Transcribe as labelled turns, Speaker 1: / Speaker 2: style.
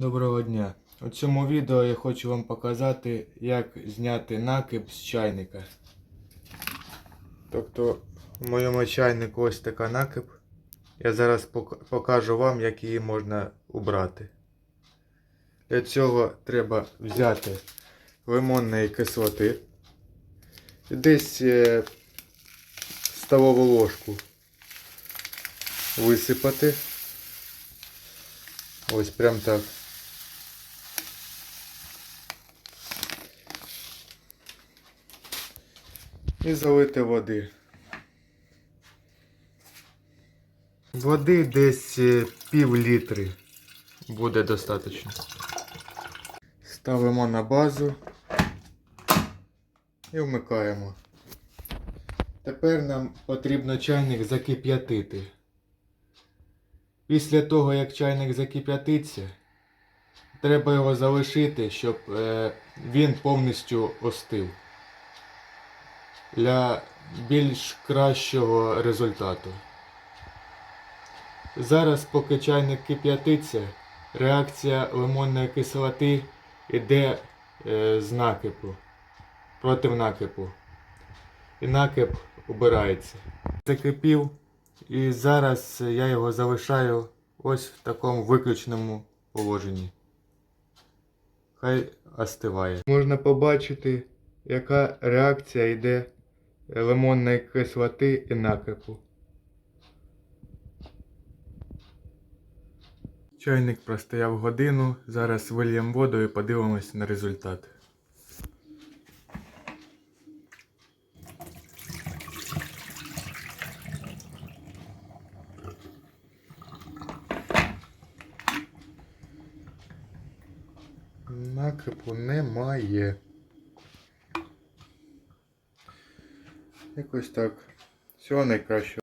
Speaker 1: Доброго дня! У цьому відео я хочу вам показати, як зняти накип з чайника. Тобто в моєму чайнику ось така накип. Я зараз покажу вам, як її можна убрати. Для цього треба взяти лимонної кислоти. і Десь е, столову ложку висипати. Ось прям так. І залити води. Води десь е, пів літри буде достатньо. Ставимо на базу і вмикаємо. Тепер нам потрібно чайник закип'ятити. Після того, як чайник закип'ятиться, треба його залишити, щоб е, він повністю остив. Для більш кращого результату. Зараз, поки чайник кип'ятиться, реакція лимонної кислоти йде е, з накипу, проти накипу. І накип убирається. Закипів, і зараз я його залишаю ось в такому виключному положенні. Хай остиває. Можна побачити, яка реакція йде лимонної кислоти і накипу. Чайник простояв годину. Зараз вильємо воду і подивимось на результат. Накипу немає. Якось так. Всього найкращого.